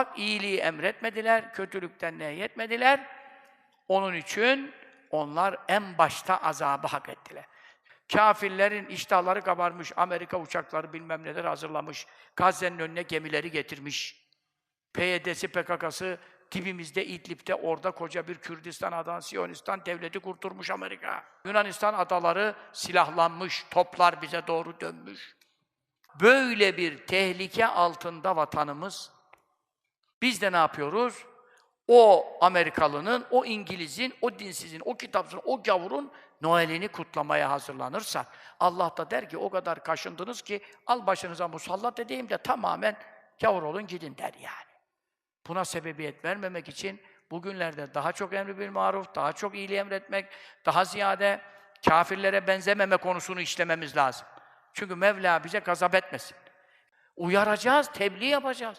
Hak iyiliği emretmediler, kötülükten nehyetmediler. Onun için onlar en başta azabı hak ettiler. Kafirlerin iştahları kabarmış, Amerika uçakları bilmem neler hazırlamış, Gazze'nin önüne gemileri getirmiş. PYD'si, PKK'sı dibimizde, İdlib'de, orada koca bir Kürdistan adadan Siyonistan devleti kurturmuş Amerika. Yunanistan adaları silahlanmış, toplar bize doğru dönmüş. Böyle bir tehlike altında vatanımız. Biz de ne yapıyoruz? O Amerikalının, o İngiliz'in, o dinsizin, o kitapsızın, o gavurun Noel'ini kutlamaya hazırlanırsak, Allah da der ki o kadar kaşındınız ki al başınıza musallat edeyim de tamamen gavur olun gidin der yani. Buna sebebiyet vermemek için bugünlerde daha çok emri bil maruf, daha çok iyiliği emretmek, daha ziyade kafirlere benzememe konusunu işlememiz lazım. Çünkü Mevla bize gazap etmesin. Uyaracağız, tebliğ yapacağız.